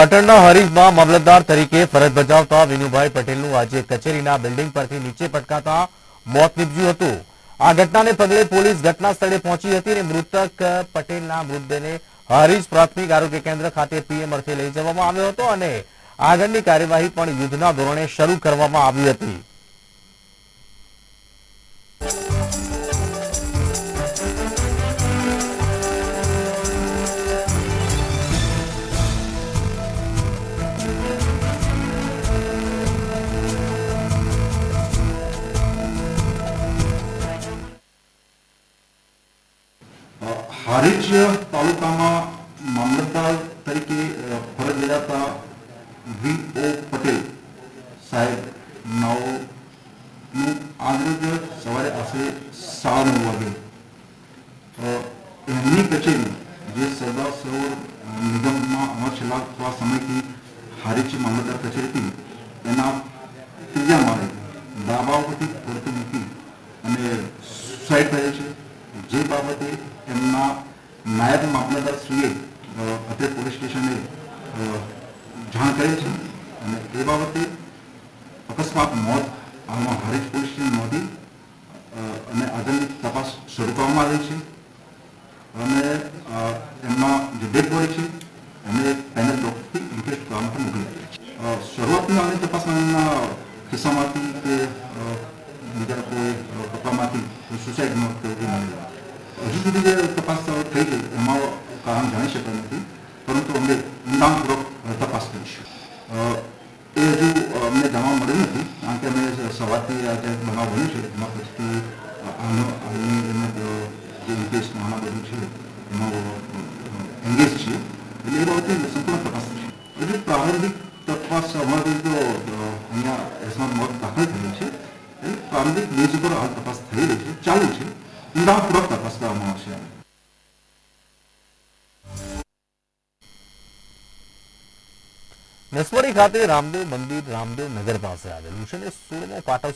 પાટણના હરીફમાં મામલતદાર તરીકે ફરજ બજાવતા વિનુભાઈ પટેલનું આજે કચેરીના બિલ્ડિંગ પરથી નીચે પટકાતા મોત નીપજ્યું હતું. આ ઘટનાને પગલે પોલીસ ઘટના સ્થળે પહોંચી હતી અને મૃતક પટેલના મૃતદેહને હરીજ પ્રાથમિક આરોગ્ય કેન્દ્ર ખાતે પીએમ અર્થે લઈ જવામાં આવ્યો હતો અને આગળની કાર્યવાહી પણ યુદ્ધના ધોરણે શરૂ કરવામાં આવી હતી. હારીજ તાલુકામાં મામલતદાર તરીકે ફરજ બજાવતા વી ઓ પટેલ સાહેબ નાઓનું આજરોજ સવારે આશરે સાડા નવ વાગે એમની કચેરી જે સરદાર સરોવર નિગમમાં અમારા છેલ્લા થોડા સમયથી હારીજ મામલતદાર કચેરી હતી એના ત્રીજા માળે ડાબા ઉપરથી પડતું મૂકી અને સુસાઇડ થયેલ છે જે બાબતે એમના નાયબ મામલતદારશ્રીએ અત્રે પોલીસ સ્ટેશને જાણ કરેલ છે અને એ બાબતે અકસ્માત મોત આમાં હારીજ પોલીસ સ્ટેશન નોંધી અને આગળની તપાસ શરૂ કરવામાં આવી છે. અને એમના જે ડેડ બોડી છે, એને પેનલ ડોક્ટરથી ઇન્ક્વેસ્ટ કરવા માટે મોકલી છે. શરૂઆતમાં શરૂઆતની તપાસના ખિસ્સામાંથી કે બીજા કોઈ પપ્પામાંથી સુસાઇડ નોટ થયેલી મળી હજુ સુધી જે તપાસ થઈ ગઈ એમાં કારણ જાણી શકાય નથી પરંતુ અમે ઊંડાણપૂર્વક તપાસ કરીશું એ હજુ અમને જાણવા મળ્યું નથી કારણ કે અમે સવારથી આ બનાવ બન્યું છે એમાં પછી આનો છે એટલે એ બાબતે પ્રારંભિક તો અહીંયા એસમાં દાખલ થઈ છે એ પ્રારંભિક બેઝ ઉપર હાલ તપાસ થઈ રહી છે ચાલુ છે ઊંડાણપૂર્વક નસવાડી ખાતે રામદેવ મંદિર રામદેવ નગર પાસે આવેલું છે અને સોળમો પાટોત્સવ